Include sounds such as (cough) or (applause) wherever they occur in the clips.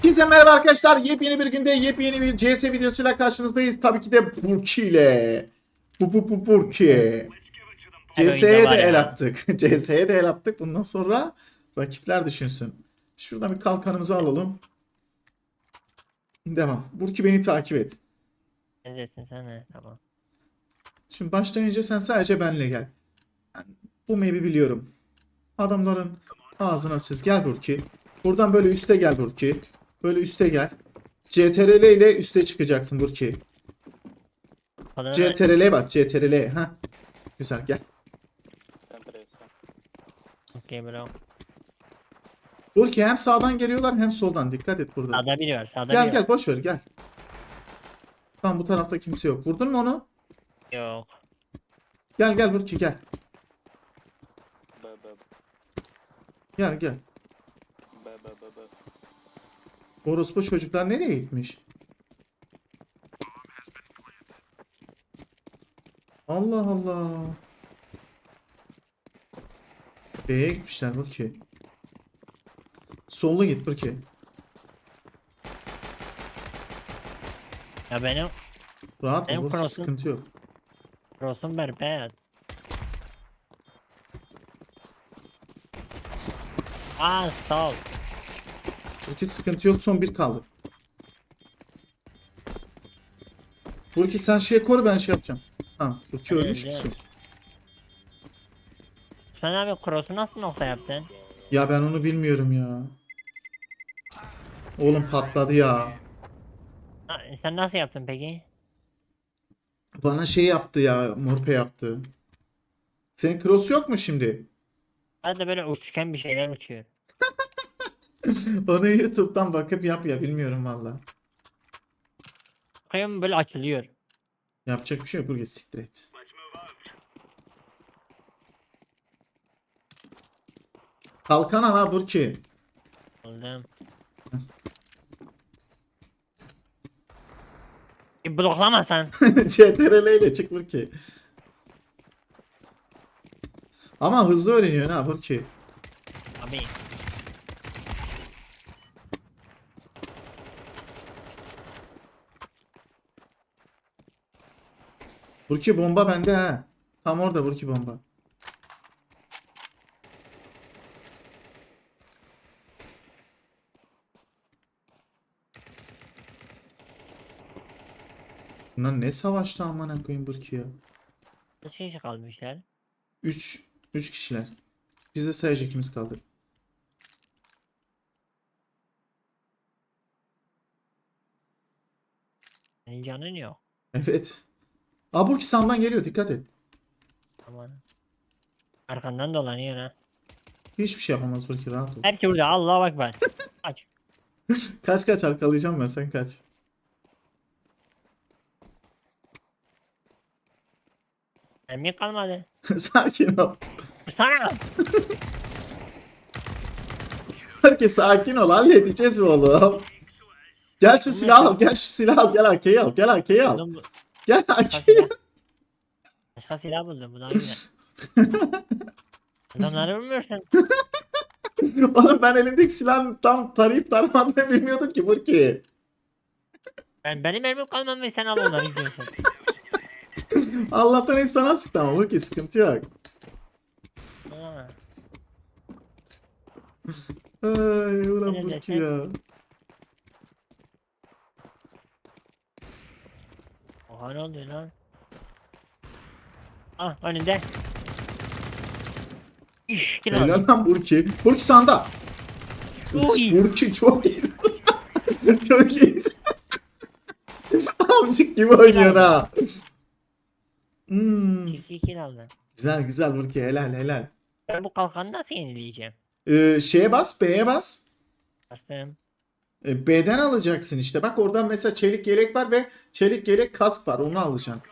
Herkese merhaba arkadaşlar. Yepyeni bir günde yepyeni bir CS videosuyla karşınızdayız. Tabii ki de Burki ile. Bu bu bu Burki. CS'ye de el attık. (laughs) CS'ye de el attık. Bundan sonra rakipler düşünsün. Şuradan bir kalkanımızı alalım. Devam. Burki beni takip et. Neredesin sen he? Tamam. Şimdi başlayınca sen sadece benle gel. Bu map'i biliyorum. Adamların ağzına siz. Gel Burki. Buradan böyle üste gel Burki. Böyle üste gel. CTRL ile üste çıkacaksın Burki. CTRL'ye bak CTRL. Ha. Güzel gel. Okey bro. Burki hem sağdan geliyorlar hem soldan. Dikkat et burada. Sağda biri var. Sağda Gel biri gel boş ver gel. Tamam bu tarafta kimse yok. Vurdun mu onu? Yok. Gel gel Burki gel. Gel gel. Orospu çocuklar nereye gitmiş? Allah Allah. B'ye gitmişler Burki. Sollu git Burki. Ya benim Rahat ol Benim Burki cross'um- sıkıntı yok. cross'um berbat. Aa sağ ol. Burki sıkıntı yok son bir kaldı. Burki sen şey koru ben şey yapacağım. Tamam Burki Evet, ölmüş müsün? Sen abi cross'u nasıl nokta yaptın? Ya ben onu bilmiyorum ya. Oğlum patladı ya. Ha, sen nasıl yaptın peki? Bana şey yaptı ya. Morpe yaptı. Senin cross yok mu şimdi? Hadi böyle uçken bir şeyler uçuyor. (laughs) Onu YouTube'dan bakıp yap ya. Bilmiyorum valla. Bakıyorum böyle açılıyor. Yapacak bir şey yok. Buraya siktir et. Kalkan al ha Burki. (laughs) Bir bloklama sen. CTRL ile çık Burki. Ama hızlı öğreniyorsun ha Burki. Abi. Burki bomba bende ha. Tam orada Burki bomba. Bunlar ne savaştı amına koyayım Burki ya. Kaç kişi kalmışlar? 3 3 kişiler. Biz de sadece ikimiz kaldık. Senin canın yok. Evet. Aa Burki sağdan geliyor dikkat et. Aman. Arkandan dolanıyor ha. Hiçbir şey yapamaz Burki rahat ol. Hepsi burada. Allah'a bak ben. (laughs) Aç. Kaç kaç arkalayacağım ben sen kaç. Emmi kalmadı. (laughs) sakin ol. Sana. Herkes sakin ol halledeceğiz mi oğlum? Gel şu silahı al gel şu silahı al gel AK'yi al gel AK'yi al. Gel Başka silah. Başka silah buldum. Bu daha güzel. Adamları vurmuyorsun. (laughs) Oğlum ben elimdeki silahın tam tarayıp taramadığını bilmiyordum ki Burki. Ben, benim elimim kalmadı ve sen al onları izliyorsun. Allah'tan hep sana sıktı ama Burki sıkıntı yok. Ha. Ay ulan Burki ya. Ne oluyor lan? Ah önünde. İş kilo. Helal lan Burki. Burki sanda. Uy. Burki çok iyi. (laughs) çok iyi. (laughs) Amcık gibi oynuyor ha. Hmm. İki kill. Güzel güzel Burki helal helal. Ben bu kalkanı nasıl yenileyeceğim? Ee, şeye bas B'ye bas. Bastım. E, B'den alacaksın işte. Bak oradan mesela çelik yelek var ve çelik yelek kask var. Onu alacaksın.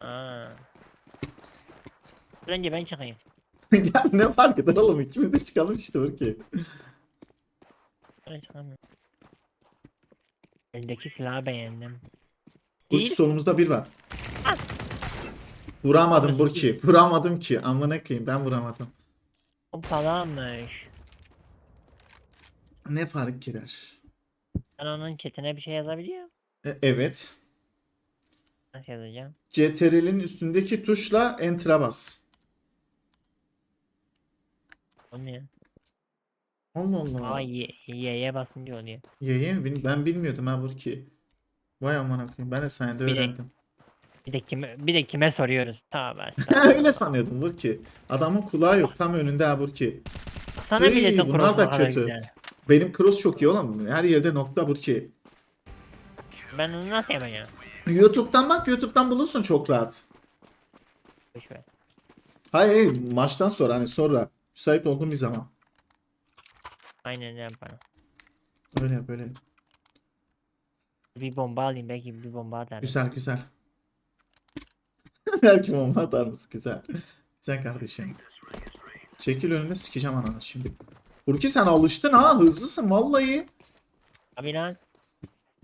Aa. Önce ben çıkayım. (laughs) ya ne fark eder oğlum? İkimiz de çıkalım işte Burki. Ben çıkamıyorum. Eldeki silahı beğendim. Burki Değil. solumuzda bir var. Vuramadım Burki. Vuramadım ki. Amına koyayım ben vuramadım. O falanmış. Ne fark eder? Ben onun chatine bir şey yazabiliyor. E, evet. Nasıl yazacağım? CTRL'in üstündeki tuşla Enter'a bas. O ne? Allah Allah. Aa Y- Y'ye basınca oluyor. Yayın bil- ben bilmiyordum ha Burki. Vay aman koyayım. Ben de sayende Bir de- öğrendim. Bir de kime bir de kime soruyoruz? Tövbe. (laughs) Öyle sanıyordum Burki. Adamın kulağı yok tam önünde ha Burki. Sana Iy, milletin bunlar da bu kötü. Benim cross çok iyi oğlum. Her yerde nokta Burki. Ben onu nasıl yapacağım? YouTube'dan bak YouTube'dan bulursun çok rahat. Hayır, hayır maçtan sonra hani sonra müsait olduğum bir zaman. Aynen öyle bana. Öyle böyle. Bir bomba alayım belki bir bomba atarım. Güzel güzel. (laughs) Belki bomba atar mısın? Güzel. Güzel kardeşim. Çekil önüne sikeceğim ananı şimdi. Burki sen alıştın ha hızlısın vallahi. Abi lan.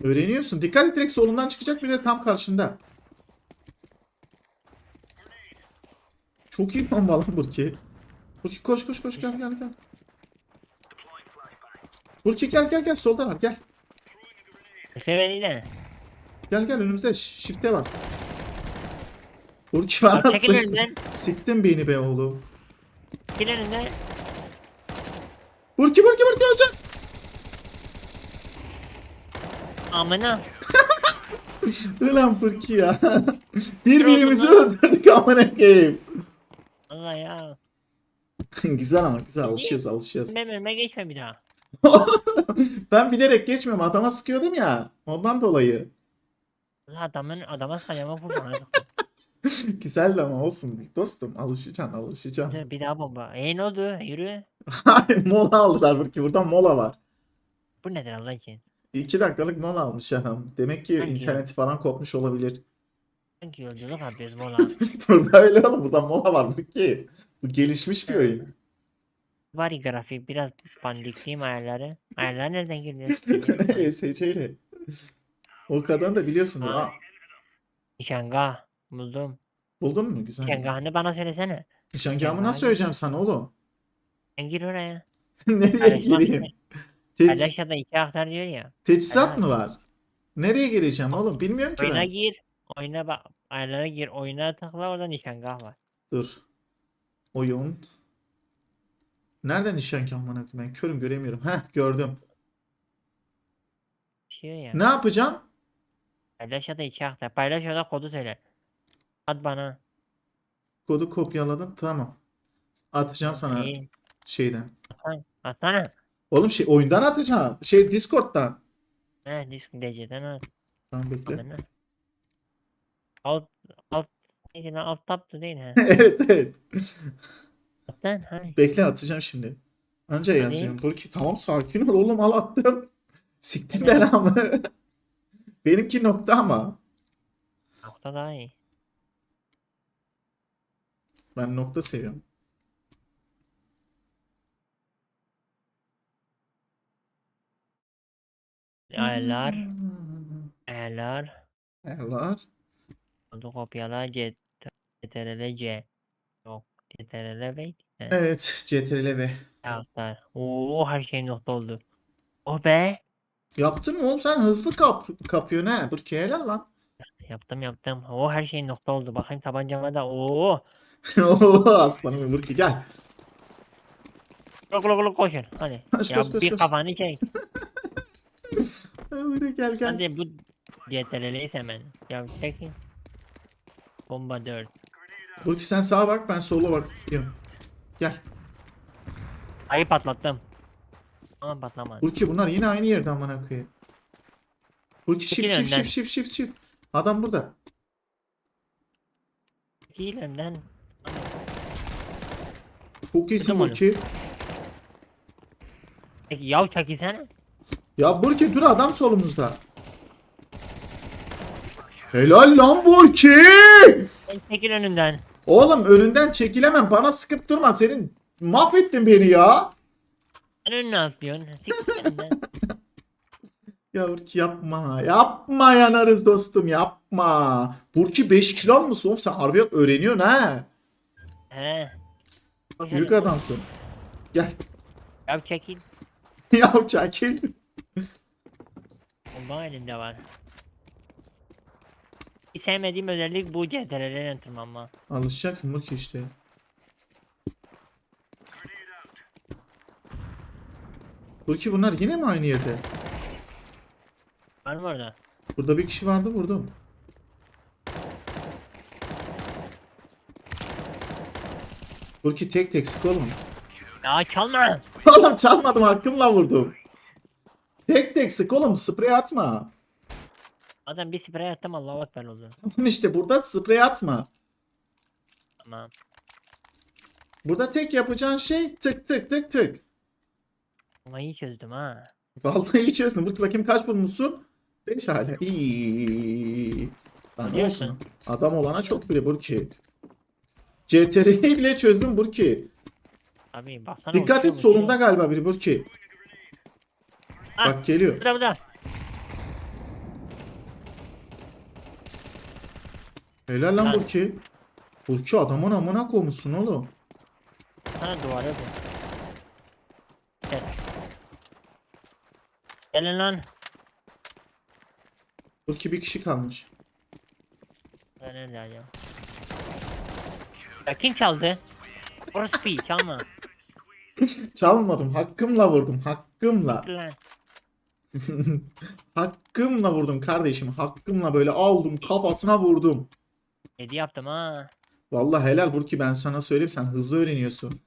Öğreniyorsun. Dikkat et direkt solundan çıkacak bir de tam karşında. Çok iyi bomba lan Burki. Burki koş koş koş gel gel gel. Burki gel gel gel solda var gel. Seveliyle. Gel gel önümüzde shift'e var. Burki bana Abi çekil sık, önünden. siktin beni be oğlum. Çekil önünden. Burki Burki Burki hocam. Amına. (laughs) Ulan Burki ya. (laughs) Birbirimizi öldürdük amına koyayım. Allah ya. (laughs) güzel ama güzel alışıyoruz alışıyoruz. Benim önüme geçme bir daha. ben bilerek geçmiyorum adama sıkıyordum ya. Ondan dolayı. Adamın adama sayama vurma. (laughs) Güzeldi ama olsun dostum alışacaksın alışacaksın. Dur bir daha bomba. E ne oldu? Yürü. Hayır mola aldılar Burki buradan mola var. Bu nedir Allah için? 2 dakikalık mola almış adam. Demek ki Hangi? interneti falan kopmuş olabilir. Sanki yolculuk yapıyoruz mola. (laughs) Burada öyle oğlum burada mola var Burki. Bu gelişmiş bir oyun. Var ya grafik biraz pandikliyim ayarları. Ayarlar nereden giriyor? ESC ile. O kadar da biliyorsundur. Ha. Nişangah. Buldum. buldun mu? Güzel. Nişangahını bana söylesene. Nişangahımı nasıl söyleyeceğim sana oğlum? Sen gir oraya. (laughs) Nereye gireyim? için. Teç- Paylaşada iki aktar diyor ya. teçhizat mı var? Nereye gireceğim oğlum? Bilmiyorum ki Oyuna ben. gir. Oyuna bak. Ayarlara gir. Oyuna tıkla orada nişangah var. Dur. Oyun. Nereden nişangah amına koyayım? Ben körüm göremiyorum. Heh gördüm. Şey ya. Ne yapacağım? Paylaşada iki aktar. Paylaş orada kodu söyle. At bana. Kodu kopyaladım. Tamam. Atacağım sana İyi. şeyden. Atsana. Atsana. Oğlum şey oyundan atacağım. Şey Discord'dan. He disk DC'den at. Tamam bekle. Bana. Alt alt lan alt taptı değil ha. (laughs) evet evet. Hay. Bekle atacağım şimdi. Anca yazıyorum. Burki tamam sakin ol oğlum al attım. (laughs) Siktir belamı. (laughs) Benimki nokta ama. Nokta daha iyi. Ben nokta seviyorum. Ayarlar. Ayarlar. Ayarlar. Kodu kopyala C CTRL C. Yok. CTRL V. Evet CTRL V. Aktar. Oo her şey nokta oldu. Oh be. Yaptın mı oğlum sen hızlı kap kapıyorsun ha. Burki helal lan. Yaptım yaptım. Oo her şey nokta oldu. Bakayım tabancama da. Oo. (laughs) Aslanım Burki gel. Lok lok lok koşun. (laughs) Koş, ya koş, bir koş. kafanı çek. Burki gel gel. Hadi bu CTRL'yi hemen. Ya çekin. Bomba 4. Burki sen sağa bak ben sola bak. Gidiyorum. Gel. Ayı patlattım. Ama patlamadı. Burki bunlar yine aynı yerde amına koyayım. Burki shift shift shift shift shift shift. Adam burada. Değil önden. Çok iyisin Kızım. Burki. Peki yav çekilsene. Ya Burki dur adam solumuzda. Helal lan Burki. Sen çekil önünden. Oğlum önünden çekilemem. Bana sıkıp durma. Senin mahvettin beni ya. Sen önüne atlıyorsun. (laughs) Ya Burki yapma. Yapma yanarız dostum yapma. Burki 5 kilo almışsın oğlum sen harbi öğreniyorsun ha. He. Büyük adamsın. Gel. Yav çekil. (laughs) ya çekil. Bomba elinde var. Bir sevmediğim özellik bu CTRL'den tırmanma. Alışacaksın Burki işte. Burki bunlar yine mi aynı yerde? Var mı orada? Burada bir kişi vardı vurdum. Burki tek tek sık oğlum. Ya çalma! Oğlum çalmadım hakkımla vurdum. Tek tek sık oğlum sprey atma. Adam bir sprey attım Allahu Ekber oldu. Tamam işte burada sprey atma. Tamam. Burada tek yapacağın şey tık tık tık tık. Ama iyi çözdüm ha. Vallahi iyi çözdün. Burki bakayım kaç bulmuşsun? 5 hala. İyi. Lan olsun. Adam olana çok bile Burki. CTRL'yi bile çözdüm Burki. Abi baksana. Dikkat et solunda galiba biri Burki. Ha. Bak geliyor. Burada burada. Helal lan. Burki. Burki adamın amına koymuşsun oğlum. Sana duvara bu. Gel. Gelin lan. Burki bir kişi kalmış. Ben nerede acaba? Ya kim çaldı? Orası bir çalma. (laughs) Çalmadım. Hakkımla vurdum. Hakkımla. Lan. (laughs) hakkımla vurdum kardeşim. Hakkımla böyle aldım kafasına vurdum. Hediye yaptım ha. Vallahi helal Burki ben sana söyleyeyim sen hızlı öğreniyorsun.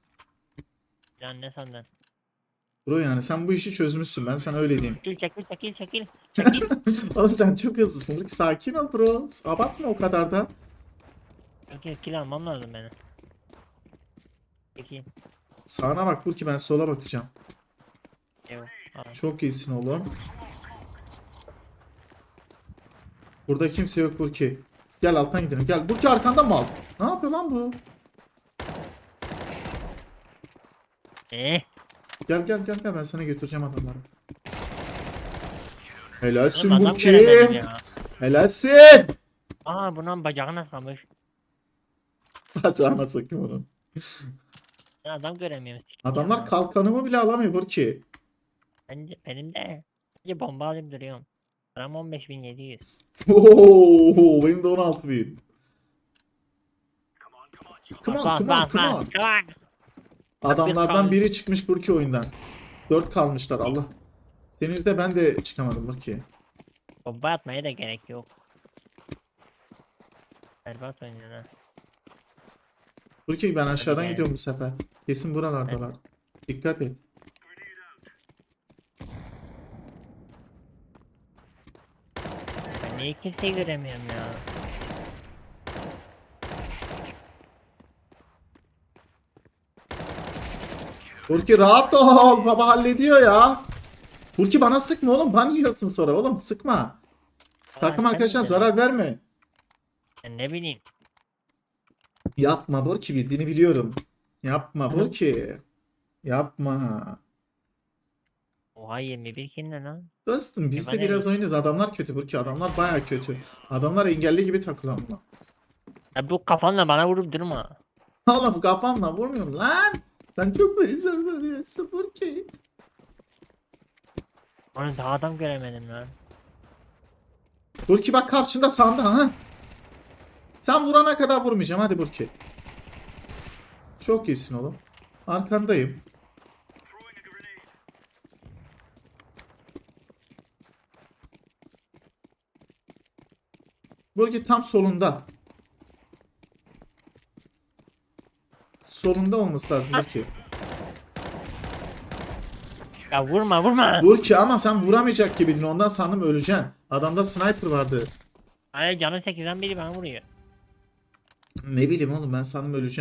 Lan ne sandın? Bro yani sen bu işi çözmüşsün ben sana öyle diyeyim. Çekil çekil çekil çekil. Çekil. (laughs) Oğlum sen çok hızlısın Burki sakin ol bro. Abartma o kadar da. Çekil kill almam lazım benim. Çekil. Sağına bak Burki ben sola bakacağım. Al. Çok iyisin oğlum. Burada kimse yok Burki. Gel alttan gidelim gel. Burki arkanda mal. Ne yapıyor lan bu? Eh. Gel gel gel gel ben sana götüreceğim adamları. Helalsin Oğlum adam Burki. göremedim ya. Helalsin. Aa bunun bacağına sıkmış. Bacağına sokayım onu. Adam göremiyorum. Adamlar kalkanımı bile alamıyor Burki. Bence, benim de. Bence bomba alayım duruyorum. Param 15700. (laughs) Oo, benim de 16 bin. Come on, come on, come on. Adamlardan biri çıkmış Burki oyundan. 4 kalmışlar Allah. Senin yüzde ben de çıkamadım Burki. Bomba atmaya da gerek yok. Berbat oynuyor ha. Burki ben aşağıdan gidiyorum bu sefer. Kesin buralardalar. Dikkat et. Ben niye kimseyi göremiyorum ya? Burki rahat ol. Baba hallediyor ya. Burki bana sıkma oğlum. Ban yiyorsun sonra oğlum. Sıkma. Takım arkadaşına zarar verme. Ben ne bileyim. Yapma Burki bildiğini biliyorum. Yapma. Burki. Yapma. Oha 21 kill ne lan? Dostum biz E de bana biraz oynuyoruz. Adamlar kötü Burki. Adamlar baya kötü. Adamlar engelli gibi takılan buna. Ya bu kafanla bana vurup durma. Oğlum kafanla vurmuyorum lan. Sen çok beni sarılıyorsun Burki. Onu daha adam göremedim lan. Burki bak karşında sanda ha. Sen vurana kadar vurmayacağım hadi Burki. Çok iyisin oğlum. Arkandayım. Burki tam solunda. Solunda olması lazım Burki. Ya vurma vurma. Burki ama sen vuramayacak gibiydin ondan sandım öleceksin. Adamda sniper vardı. Hayır canı 8'den biri bana vuruyor. Ne bileyim oğlum ben sandım ölmüş.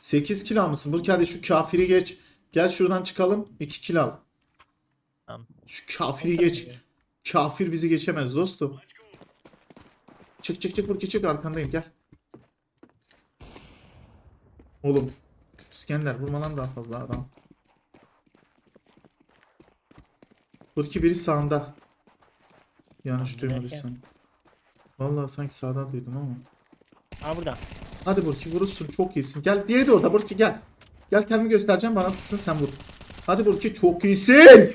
8 kill almışsın. Burki hadi şu kafiri geç. Gel şuradan çıkalım. 2 kill al. Tamam. Şu kafiri geç. Kafir bizi geçemez dostum. Çık çık çık Burki çık arkandayım gel. Oğlum. İskender vurma lan daha fazla adam. Burki biri sağında. Yanlış duymadıysam. Vallahi sanki sağdan duydum ama. Aa burada. Hadi Burki vurursun çok iyisin. Gel diğeri de orada Burki gel. Gel kendimi göstereceğim bana sıksın sen vur. Hadi Burki çok iyisin.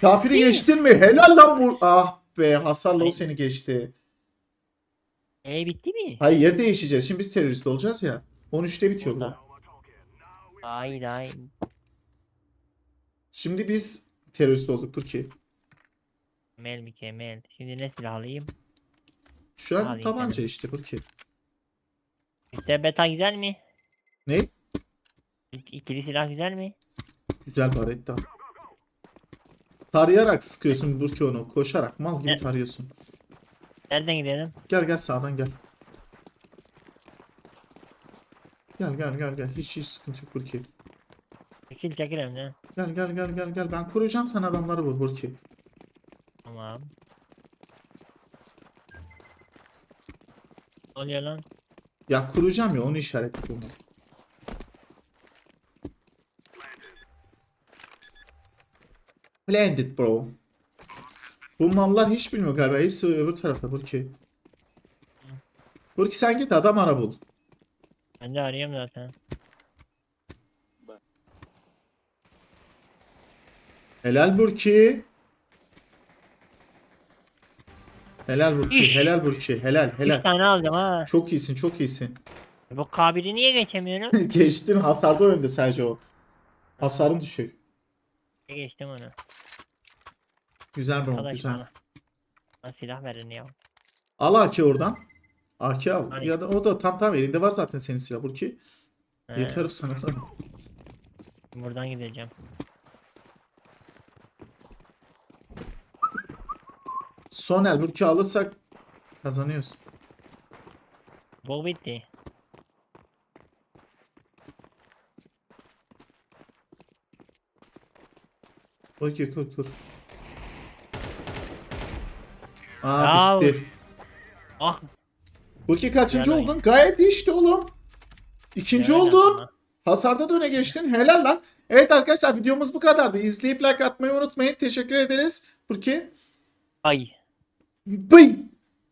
Kafiri mi? geçtin mi? Helal lan bu. Ah be hasarlı o seni geçti. E bitti mi? Hayır yer değişeceğiz. Şimdi biz terörist olacağız ya. 13'te bitiyor bu. Hayır hayır. Şimdi biz terörist olduk Burki. Mükemmel mükemmel. Şimdi ne silah alayım? Şu an Alayım tabanca tabii. işte Burki. İşte beta güzel mi? Ne? İk- İkili silah güzel mi? Güzel baretta. Tarayarak sıkıyorsun Burki onu. Koşarak mal gibi Ne? tarıyorsun. Nereden gidelim? Gel gel sağdan gel. Gel gel gel gel. Hiç hiç sıkıntı yok Burki. Çekil çekil önüne. Gel gel gel gel gel. Ben koruyacağım sen adamları vur Burki. Tamam. Ne oluyor lan? Ya kuracağım ya onu işaretliyorum. Blended bro. Bu mallar hiç bilmiyor galiba. Hepsi öbür tarafta Burki. Burki sen git adam ara bul. Ben de arıyorum zaten. Helal Burki. Helal Burki. İş. Helal Burki. Helal Üç helal. tane aldım ha. Çok iyisin çok iyisin. Bu kabiri niye geçemiyorum? (laughs) Geçtin hasarda önde sadece o. Hasarın düşük. Geçtim onu. Güzel bro Arkadaş güzel. bana. Bana silah verin ya. Al AK oradan. AK al. Hani? Ya da o da tam tam elinde var zaten senin silah Burki. He, Yeter sana. Buradan gideceğim. Son el Burki alırsak kazanıyoruz. Bu bitti. Burki kur kur. Aa Ya. bitti. Ah. Burki kaçıncı oldun? Gayet iyi işte oğlum. İkinci helal oldun. sana. Hasarda da öne geçtin. Helal lan. Evet arkadaşlar videomuz bu kadardı. İzleyip like atmayı unutmayın. Teşekkür ederiz. Burki. Ay. 预